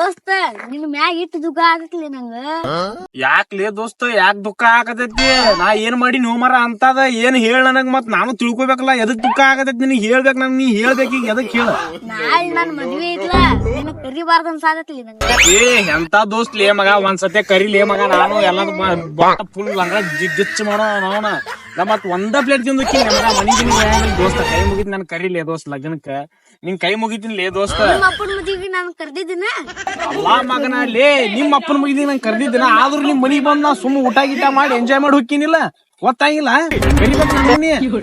ದೋಸ್ತ ನಿನ್ ಮ್ಯಾಗ ಇಟ್ಟು ದುಃಖ ಆಗತ್ಲಿ ನಂಗ? ಯಾಕ್ಲೇ ದೋಸ್ತ ಯಾಕ್ ದುಃಖ ಆಗತೈತಿ? ನಾ ಏನ್ ಮಾಡಿ ನೀವು ಮರ ಅಂತದ ಏನ್ ಹೇಳ ನನಗ್ ಮತ್ ನಾನು ತಿಳ್ಕೊಬೇಕಲ್ಲ ಎದಕ್ ದುಃಖ ಆಗತೈತಿ ನಿನಗ್ ಹೇಳ್ಬೇಕ್ ನಂಗ್ ನೀ ಹೇಳ್ಬೇಕು ಈಗ ಎದಕ್ ಹೇಳ? ನಾಳೆ ನನ್ ಮದ್ವೆ ಐತ್ಲ ನಿನ್ ಕರಿಬಾರ್ದು ಅನ್ಸಾಗತ್ಲಿ ನಂಗ. ಏ ಎಂತ ದೋಸ್ತ್ ಲೇ ಮಗ ಒಂದ್ಸತಿ ಕರಿಲೇ ಮಗ ನಾನು ಎಲ್ಲ ಫುಲ್ ಅಂದ್ರ ಜಿಚ್ಚ ಮಾಡೋ ನೋಣ ನಾ ಮತ್ ಒಂದ ಪ್ಲೇಟ್ ತಿಂದಕ್ಕಿ ಮಗ ಮನಿಗಿನ ದೋಸ್ತ ಕೈ ಮುಗಿತ್ ನನ್ ಕರಿಲೇ ದೋಸ್ತ ಲಗ್ನಕ್ಕ ನಿನ್ ಕೈ ಮುಗಿತೀನಿ ಲೇ ದೋಸ್ತ. ನಿಮ್ಮ ಅಪ್ಪನ ಮದ್ವಿಗೆ ನಾನು ಕರ್ದಿದ್ದೀನ? ಅಲ್ಲಾ ಮಗನ ಲೇ ನಿಮ್ಮ ಅಪ್ಪನ ಮುಗಿದಿ ನಂಗೆ ಕರ್ದಿದ್ದೀನ ಆದ್ರೂ ನಿಮ್ ಮನಿಗ್ ಬಂದ್ ನಾ ಸುಮ್ಮ ಊಟ ಗೀಟ ಮಾಡಿ ಎಂಜಾಯ್ ಮಾಡಿ ಹೋಗ್ತೀನಿಲ್ಲ ಗೊತ್ತಾಗಿಲ್ಲ? ಕರಿಬೇಕು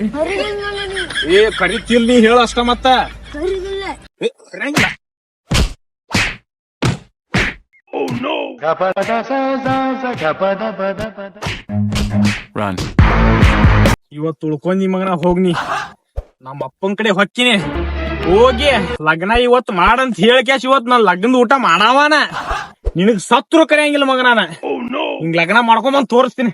ಏ ಕರಿತಿಲ್ ನೀ ಹೇಳ ಅಷ್ಟ ಮತ್ತ. ಕರಿದಿಲ್ಲ ಏ, ಕರ್ಯಂಗಿಲ್ಲ. ಇವತ್ತು ಉಳ್ಕೊಂಡಿ ಮಗನ ಹೋಗ್ನಿ. ನಮ್ಮ ಅಪ್ಪನ ಕಡೆ ಹೊಕ್ಕಿನಿ. ಹೋಗಿ ಲಗ್ನ ಇವತ್ತು ಮಾಡಂತ ಹೇಳ್ಕ್ಯಾಶ್ ಇವತ್ತು ನಾನ್ ಲಗ್ನದ ಊಟ ಮಾಡಾವನ. ನಿನಗ್ ಸತ್ರು ಕರೆಯಂಗಿಲ್ಲ ಮಗ ನಾನ. ಹಿಂಗ್ ಲಗ್ನ ಮಾಡ್ಕೊಂಬಂದ್ ತೋರಿಸ್ತೀನಿ.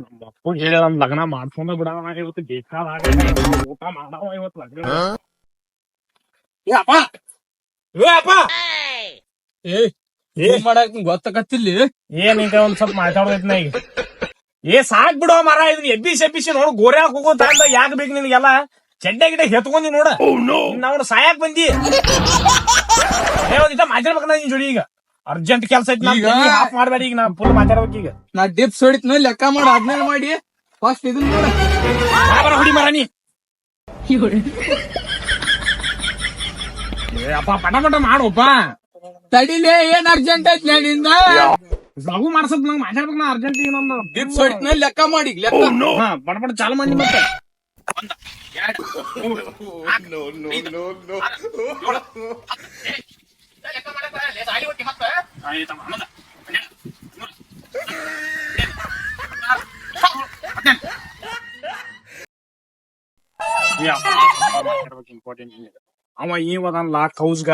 ನಮ್ಮ ಅಪ್ಪ ಹೇಳ ಲಗ್ನ ಮಾಡ್ಕೊಂಡ ಬಿಡವ ಇವತ್ತು ಬೇಕಾದಾಗ ಊಟ ಮಾಡವ ಇವತ್ತು ಲಗ್ನ. ಏ ಅಪ್ಪ. ಏ ಅಪ್ಪ. ಏ ಏನ್ ಮಾಡಕ್ ಗೊತ್ತಾಗತ್ತಿಲ್ಲ ಏನೀಗ ಒಂದ್ ಸ್ವಲ್ಪ ಮಾತಾಡೋದೈತಿ ನಾ ಈಗ? ಏ ಸಾಕ್ ಬಿಡೋ ಮರ ಇದನ್ನ ಎಬ್ಬಿಸಿ ಎಬ್ಬಿಸಿ ನೋಡು ಗೋರ್ಯಾಗ ಹೋಗೋ ತಂದ ಯಾಕೆ ಬೇಕು ನಿನಗೆಲ್ಲ? ಚೆಡ್ಡೆ ಗಿಡ ಹೆತ್ಕೊಂಡಿ ನೋಡ. ನಾವು ಸಾಯಕ್ ಬಂದಿ. ಏ ಒಂದಿಟ ಮಾತಾಡ್ಬೇಕಲ್ಲ ನಿನ್ ಜೋಡಿ ಈಗ. ಅರ್ಜೆಂಟ್ ಕೆಲ್ಸ ಐತಿ ಈಗ? ಆಫ್ ಮಾಡ್ಬೇಡಿ ಈಗ ನಾ ಫುಲ್ ಮಾತಾಡ್ಬೇಕು ಈಗ. ನಾ ಡಿಪ್ಸ್ ಹೊಡಿತ್ನ ಲೆಕ್ಕ ಮಾಡಿ ಆದ್ಮೇಲೆ ಮಾಡಿ. ಫಸ್ಟ್ ಇದನ್ನ ನೋಡ. ಹೊಡಿ ಮರ ನೀ. ಅಪ್ಪ ಪಟ ಪಟ ಮಾಡಪ್ಪ ತಡಿಲೇ ಏನ್ ಅರ್ಜೆಂಟ್ ಐತ್ನಿಂದ ಲಘು ಮಾಡ್ಸದ್ ನಂಗೆ ಮಾತಾಡ್ಬೇಕು ನಾ ಅರ್ಜೆಂಟ್ ಈಗ ಲೆಕ್ಕ ಮಾಡಿ ಲೆಕ್ಕ ಹಾ ಪಟ ಪಟ ಚಾಲು ಮಾಡಿ ಮತ್ತೆ ಒಂದ, ಎರಡ್, ಮೂರು, ನಾಲ್ಕು, ಐದು, ಆರು, ಏಳು, ಹತ್ತು. ಏ, ಇದ ಲೆಕ್ಕ ಮಾಡಕ್ ಬರಲ್ಲ, ಸಾಲಿ ಹೊತ್ತಿ ಮತ್ತೆ. ಆಯ್ತಮ್ಮ, ಹನ್ನೊಂದು, ಹನ್ನೆರಡು, ಹದಿಮೂರು, ಹದಿನಾಲ್ಕು, ಹದಿನೆಂಟು. ಏ ಅಪ್ಪ, ಅಪ್ಪ ಲಾಕ್ ಹೌಸ್ಗ.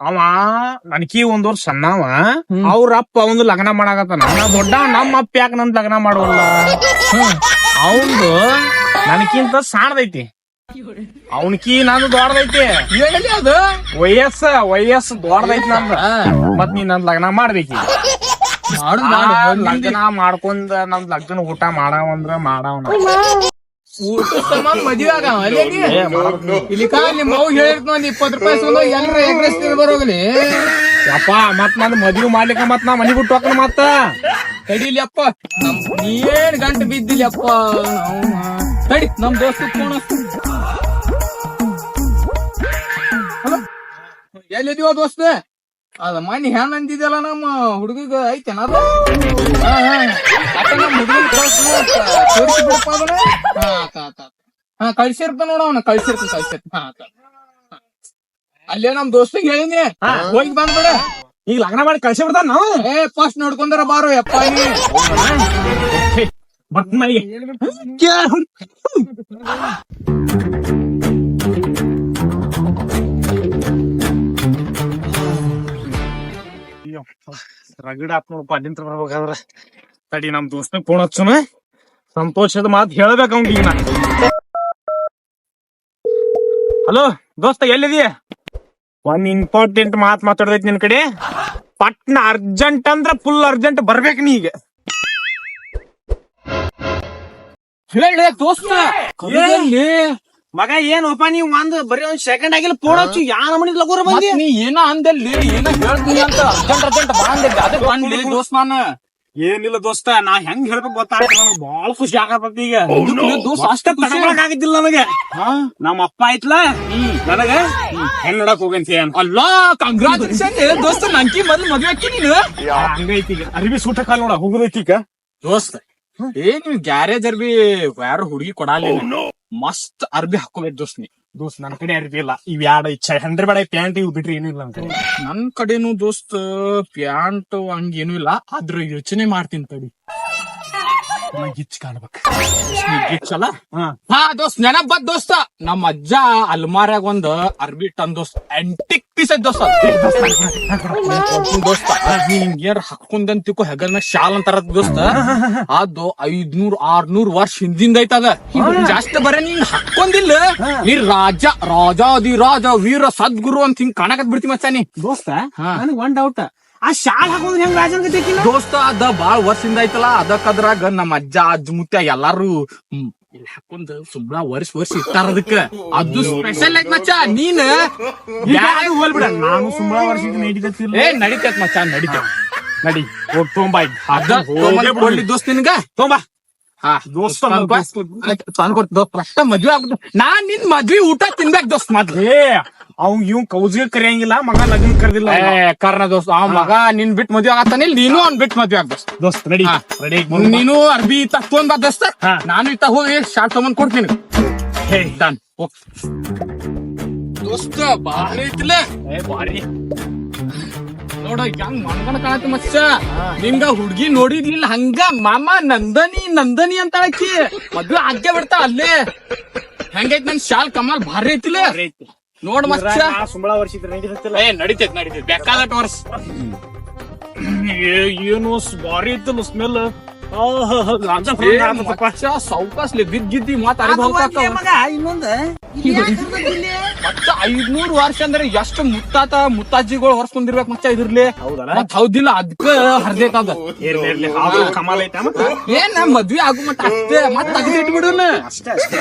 ಅವ ಕೌಸ್ಗ ಅವ ನನಕಿ ಒಂದ್ ವರ್ಷ ಸಣ್ಣವ ಅವ್ರ ಅಪ್ಪ ಅವಂದು ಲಗ್ನ ಮಾಡಾಕತ್ತಾನ. ನಾ ದೊಡ್ಡ ನಮ್ಮ ಅಪ್ಪ ಯಾಕೆ ನನ್ ಲಗ್ನ ಮಾಡುವಲ್ಲ? ಅವಂದು ನನಕಿಂತ ಸಾಣದೈತಿ. ಅವನಕಿ ನಂದು ದೊಡ್ಡದೈತಿ. ಅದು? ವಯಸ್ಸ ವಯಸ್ಸು ದೊಡ್ಡದೈತಿ ನಂದ. ಮತ್ ನೀ ನನ್ ಲಗ್ನ ಮಾಡ್ಬೇಕಿ. ಲಗ್ನ ಮಾಡ್ಕೊಂಡ ನಮ್ ಲಗ್ನ ಊಟ ಮಾಡಾವಂದ್ರ ಮಾಡಾವನ. ಊಟ ಸಾಮಾನ್ ಮದ್ವೆ ಆಗವ ಅಲ್ಲೇ ನೀ? ಏ, ಮಾಡ್ಬೇಕು. ಇಲ್ಲಿ ಕಾ ನಿಮ್ ಮಗು ಹೇಳಿರ್ತ ಒಂದ್ ಇಪ್ಪತ್ ರೂಪಾಯಿ ಎಗ್ರೆಸ್ ಬರೋಗ್ಲಿ ಯಪ್ಪ ಮತ್ ನನ್ ಮದ್ವಿ ಮಾಡ್ಲಿಕ್ಕ ಮತ್ ನಾ ಮನಿ ಬಿಟ್ಟು ಹೋಗ್ತಾನ ಮತ್ತ? ಕಡಿಲಿಯಪ್ಪ ಏನ್ ಗಂಟು ಬಿದ್ದಿಲ್ಲಪ್ಪ ಕಡಿ ನಮ್ ದೋಸ್ತ ಫೋನ್ ಎಲ್ಲಿದೀವ ದೋಸ್ತ? ಅದ ಮನಿ ಹೆಣ್ ಅಂದಿದ್ಯಲ್ಲ ನಮ್ಮ ಹುಡುಗಿಗ ಐತೆ ಅದು? ಹಾ, ತೋರ್ಸಿ ಬಿಡಪ್ಪ ಅದನ್ನ. ಕಳ್ಸಿರ್ತ ನೋಡ ಅವನ ಕಳ್ಸಿರ್ತ ಕಳ್ಸಿರ್ತ. ಹಾ ಅಲ್ಲೇ ನಮ್ ದೋಸ್ತಿಗೆ ಹೇಳಿನಿ. ಹೋಗಿ ಬಂದ್ಬಿಡ ಈಗ ಲಗ್ನ ಮಾಡಿ ಕಳ್ಸಿ ಬಿಡ್ತಾನ ನಾವು? ಏ ಫಸ್ಟ್ ನೋಡ್ಕೊಂಡಾರ ಬಾರೋ ಯಪ್ಪ ನೀ ರಗಡ ಆತ್ ನೋಡಪ್ಪ ಅಲ್ಲಿಂದ ಬರ್ಬೇಕಾದ್ರ. ತಡಿ, ನಮ್ ದೋಸ್ತನ ಫೋನ್ ಹಚ್ಚನ. ಸಂತೋಷದ ಮಾತು ಹೇಳ್ಬೇಕು ಅವ್ನಿಗೆ ಈಗ ಹಲೋ, ದೋಸ್ತ ಎಲ್ಲಿದೀಯ ಒಂದ್ ಇಂಪಾರ್ಟೆಂಟ್ ಮಾತ್ ಮಾತಾಡ್ದೈತಿ ನಿನ್ ಕಡೆ. ಪಟ್ನ ಅರ್ಜೆಂಟ್ ಅಂದ್ರ ಫುಲ್ ಅರ್ಜೆಂಟ್ ಬರ್ಬೇಕು ನೀ ಈಗ ಹೇಳ ದೋಸ್ತ ಮಗ ಏನಪ್ಪ ನೀವ್ ಒಂದ್ ಬರೀ ಒಂದ್ ಸೆಕೆಂಡ್ ಆಗಿಲ್ಲ ಫೋನ್ ಯಾರ ಯಾ ನಮನಿ ಲಗೋರ ಬಂದಿ? ನೀ ಏನ ಅಂದಲ್ಲಿ ಏನ ಹೇಳ್ತೀನಿ ಅಂತ ಅರ್ಜೆಂಟ್ ಅರ್ಜೆಂಟ್ ಬಾ ಅದಕ್ಕೆ ದೋಸ್ತ ನಾನು. ಏನಿಲ್ಲ ದೋಸ್ತ ನಾ ಹೆಂಗ್ ಹೇಳ್ಬೇಕು ಗೊತ್ತಾಗ್ತದೆ ನನಗೆ ಬಹಳ ಖುಷಿ ಆಗತ್ತೆ ಈಗ. ದೋಸ್ತ ಅಷ್ಟೇ ಖುಷಿ? ಆಗಿದ್ದಿಲ್ಲ ನನಗೆ ನಮ್ಮ ಅಪ್ಪ ಐತ್ಲ? ನನಗ? ಹೆಂಗ್ ನೋಡಕ್ ಹೋಗಂತ ಅಲ್ಲ ಕಂಗ್ರಾಚುಲೇಷನ್ ದೋಸ್ತ ನಂಕಿ ಮೊದ್ಲು ಮದ್ವೆ ಹಾಕಿ ನೀನು? ಹಂಗೈತಿ ಈಗ. ಅರಿವಿ ಸೂಟ ಕಾಲ್ ನೋಡ ಹೋಗುದೈತಿ ಈಗ. ದೋಸ್ತ ಏ ನೀವ್ ಗ್ಯಾರೇಜ್ ಅರ್ಬಿ ಯಾರು ಹುಡುಗಿ ಕೊಡಲ್ಲ ಮಸ್ತ್ ಅರ್ಬಿ ಹಾಕೋಬೇಕು ದೋಸ್ತ್ ನೀ. ದೋಸ್ತ್ ನನ್ ಕಡೆ ಅರ್ಬಿ ಇಲ್ಲ. ಇವ್ ಯಾಡ ಹಂಡ್ರೆಡ್ ಬಡ ಪ್ಯಾಂಟ್ ಇವ್ ಬಿಟ್ರಿ ಏನೂ ಇಲ್ಲ ಅಂತ ನನ್ ಕಡೆನು ದೋಸ್ತ್ ಪ್ಯಾಂಟ್ ಹಂಗೇನು ಇಲ್ಲ. ಆದ್ರೂ ಯೋಚನೆ ಮಾಡ್ತೀನಿ ತಡಿ. ಗಿಚ್ ಕಾಣ್ಬೇಕು. ಹಾ. ದೋಸ್ತ್ ನೆನಪ್ ಬದ್ ದೋಸ್ತ. ನಮ್ಮ ಅಜ್ಜ ಅಲ್ಮಾರ್ಯಾಗ ಒಂದ್ ಅರ್ಬಿ ಟನ್ ದೋಸ್ತ ಎಂಟಿಕ್ ಪೀಸ್ ಐತ್ ದೋಸ್ತ. ದೋಸ್ತ ಹಿಂಗೇನ್ ಹಾಕೊಂಡ್ ತಿಕ್ಕೋ ಹೆಗಲ್ ಮ್ಯಾಗ ಶಾಲ್ ಅಂತಾರ ದೋಸ್ತ. ಅದು ಐದ್ನೂರ್ ಆರ್ನೂರ್ ವರ್ಷ ಹಿಂದಿಂದ ಐತದ ಜಾಸ್ತಿ ಬರೇ ನೀನ್ ಹಾಕೊಂಡಿಲ್ಲ ನೀ ರಾಜ ರಾಜಾದಿ ರಾಜ ವೀರ ಸದ್ಗುರು ಅಂತ ಹಿಂಗ್ ಕಾಣಕತ್ ಬಿಡ್ತಿ ಮಚ್ಚಾನಿ ದೋಸ್ತ. ನನಗ್ ಒಂದ್ ಡೌಟ್ ಆ ಶಾಲ್ ಹಾಕೋದ್ರ ಹೆಂಗ್ ರಾಜನ್ ದೋಸ್ತ ಅದ ಬಾಳ್ ವರ್ಷದಿಂದ ಐತಲ್ಲ ಅದಕ್ಕದ್ರಾಗ ನಮ್ಮ ಅಜ್ಜ ಅಜ್ಜ ಮುತ್ಯ ಎಲ್ಲಾರು ಹಾಕೊಂಡ್ ಸುಮ್ನ ವರ್ಷ ವರ್ಷ ಇಟ್ಟಾರ ಅದಕ್ಕ. ಅದು ಸ್ಪೆಷಲ್ ಐತ್ ಮಚ್ಚ ನೀನ್? ಯಾರು ಹೋಲ್ಬಿಡ ನಾನು ಸುಮ್ಮನೆ ವರ್ಷದ ನಡೀತಿಲ್ಲ ಏ ನಡಿತೈತ್ ಮಚ್ಚ ನಡೀತ ನಡಿ ಹೋಗ್ ತೊಂಬಾ ಅದ ದೋಸ್ತ್ ನಿನ್ಗ. ತೊಂಬ. ಹಾ ದೋಸ್ತ ತಂದ್ಕೊ. ಆಯ್ತ್, ತಂದ್ಕೊಡ್ತೀನಿ ದೋಸ್ತ್ ಫಸ್ಟ್ ಮದ್ವೆ ಆಗ್ಬಿಟ್ಟು ನಾನ್ ನಿನ್ ಮದ್ವಿ ಊಟ ತಿನ್ಬೇಕ್ ದೋಸ್ತ್ ಮೊದ್ಲು ಅವ್ ಇವ್ ಕೌಜ್ಗೆ ಕರಿಯಂಗಿಲ್ಲ ಮಗ ಲಗ್ನ ಕರೆದಿಲ್ಲ ಏ ದೋಸ್ತ ಆ ಮಗ ನಿನ್ ಬಿಟ್ ಮದ್ವೆ ಆಗತ್ತಾನೆ ನೀನು ಅವ್ನ್ ಬಿಟ್ ಮದ್ವೆ ಆಗ ದೋಸ್ತ ದೋಸ್ತ್ ರೆಡಿ ರೆಡಿ ನೀನು ಅರ್ಬಿ ಇತ್ತ ತೊಗೊಂಡ್ ಬಾ ದೋಸ್ತ. ನಾನು ಇತ್ತ ಹೋಗಿ ಶಾರ್ಟ್ ತಗೊಂಡ್ ಕೊಡ್ತೀನಿ. ಹೇ. ಡನ್ ದೋಸ್ತ ಬಾರಿ ಐತಿಲ್ಲ ಏ ಬಾರಿ ನೋಡ ಹೆಂಗ್ ಮಣ್ಗಣ ಕಾಣತ್ ಮಚ್ಚ. ನಿಮ್ಗ ಹುಡ್ಗಿ ನೋಡಿದ್ಲಿಲ್ಲ ಹಂಗ ಮಾಮ ನಂದನಿ ನಂದನಿ ಅಂತ ಆಕಿ. ಮದ್ವೆ ಆಗ್ಗೆ ಬಿಡ್ತಾ ಅಲ್ಲೇ. ಹೆಂಗೈತ್ ನನ್ ಶಾಲ್ ಕಮಾಲ್ ಭಾರಿ ಐತಿಲ್ಲ. ನೋಡ್ ಮಚ್ಚ. ಸುಂಬಳ ವರ್ಷ ಏ ನಡಿತೈತ್ ನಡಿತೈತ್. ಬೇಕಾದಟ್ ವರ್ಷ ಏನು ಬಾರಿ ಇತ್ತಲ್ಲ ಸ್ಮೆಲ್. ಮಚ್ಚ ಸೌಕಾಸ್ಲಿ ಬಿದ್ದಿದ್ದಿ ಮಾತ್ ಅರಿವು ಇನ್ನೊಂದ. ಮಚ್ಚ ಐದ್ನೂರ್ ವರ್ಷ ಅಂದ್ರೆ ಎಷ್ಟು ಮುತ್ತಾತ ಮುತ್ತಾಜಿಗಳು ಹೊರ್ಸ್ಕೊಂಡಿರ್ಬೇಕು ಮಚ್ಚ ಇದ್ರಲಿ ಹೌದಲ್ಲ? ಮತ್ ಹೌದಿಲ್ಲ ಅದಕ್ಕ ಹರ್ದೈತದ ಕಮಾಲ್ ಐತೆ ಏನ್ ಮದ್ವಿ ಆಗು ಮಟ್ಟ ಅಷ್ಟೇ ಮತ್ ತೆಗ್ದಿಟ್ ಇಟ್ಬಿಡೋಣ ಅಷ್ಟೇ ಅಷ್ಟೇ.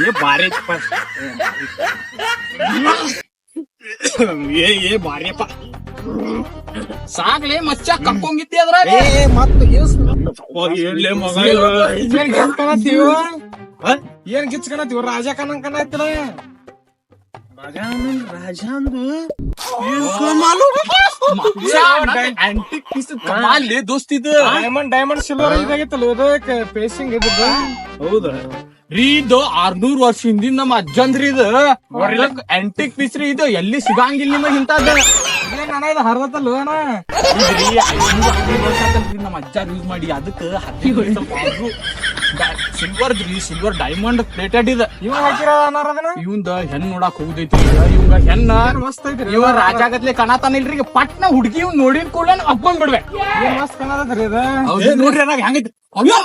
ಏ ಬಾರಿ ಏ ಏ ಬಾರಿ ಅಪ್ಪ. ಸಾಗ್ಲಿ ಮಚ್ಚ ಕಕ್ಕೊಂಗಿದ್ದಿ ಅದ್ರ ಮತ್ತೆ ಏನ್ ಗೆಲ್ತಾನತ್ತೀವ? ಏನ್ ರಾಜ ಕನಂಗ್ ಕಮಾಲಿ? ದೋಸ್ತ್ ಇದು. ಡೈಮಂಡ್ ಡೈಮಂಡ್ ಸಿಲ್ವರ್ ಇದಾಗಿತ್ತಲ್ಲ ಪೇಸಿಂಗ್ ಹೌದ. ರೀ ಇದು ಆರ್ನೂರ್ ವರ್ಷ ಹಿಂದಿನ ನಮ್ಮ ಅಜ್ಜಂದ್ರಿ ಇದು ಆಂಟಿಕ್ ಪೀಸ್ ರೀ ಇದು ಎಲ್ಲಿ ಸಿಗಂಗಿಲ್ಲ ನಿಮಗ್ ಇಂತದ ಆತಲ್ರಿ ನಮ್ಮ ಯೂಸ್ ಮಾಡಿ ಅದಕ್ಕ ಸಿಲ್ವರ್ ಸಿಲ್ವರ್ ಡೈಮಂಡ್ ಪ್ಲೇಟೆಡ್ ಇದೆ ಇವ್ ಇವಂದ ಹೆಣ್ ನೋಡಕ್ ಹೋಗುದೈತಿ ಇವಂಗ ಹೆಣ್ಣ ಮಸ್ತ್ ಐತ್ರಿ ಇವ ರಾಜಾಗತ್ಲೆ ಕಣತಾನಿಲ್ರಿ ಈಗ ಪಟ್ನ ಹುಡುಗಿ ನೋಡಿ ನೋಡಿದ ಅಪ್ಪನ್ ಬಿಡ್ವೆ ಮಸ್ತ್ ಕಣದ್ರಿ ಅದ ನೋಡ್ರಿ ಹೆಂಗೈತಿ ಅಯ್ಯೋ!